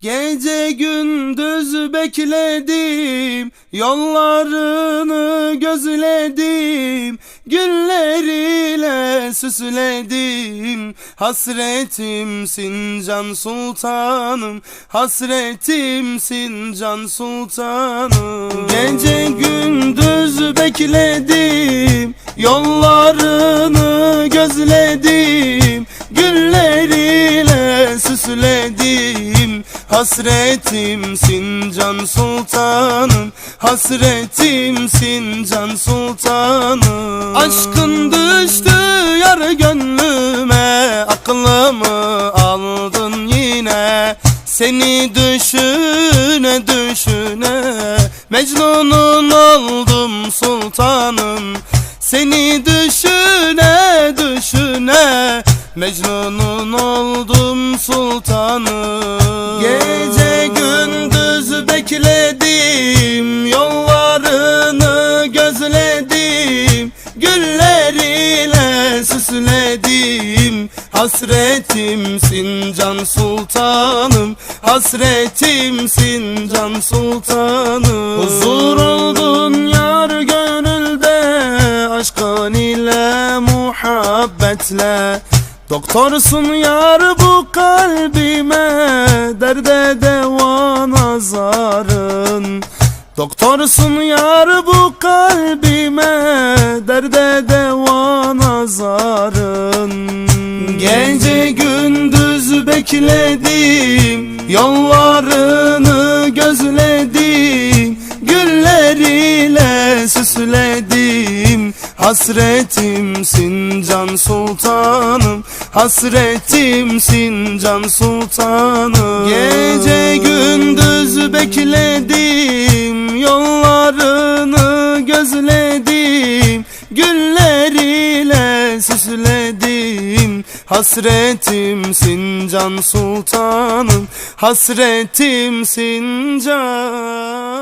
Gece gündüz bekledim, yollarını gözledim, gülleriyle süsledim. Hasretimsin can sultanım, hasretimsin can sultanım. Gece gündüz bekledim, yollarını gözledim, Hasretimsin can sultanım Hasretimsin can sultanım. Aşkın düştü yar gönlüme Aklımı aldın yine. Seni düşüne düşüne Mecnunun oldum sultanım. Seni düşüne düşüne Mecnunun oldum sultanım Hasretimsin can sultanım Hasretimsin can sultanım. Huzur oldun yar gönülde Aşkın ile muhabbetle. Doktorsun yar bu kalbime Derde deva nazarın Doktorsun yar bu kalbime Derde bekledim Yollarını gözledim Gülleriyle süsledim. Hasretimsin can sultanım Hasretimsin can sultanım. Gece gündüz bekledim Yollarını gözledim Süsledim Hasretimsin can sultanım. Hasretimsin can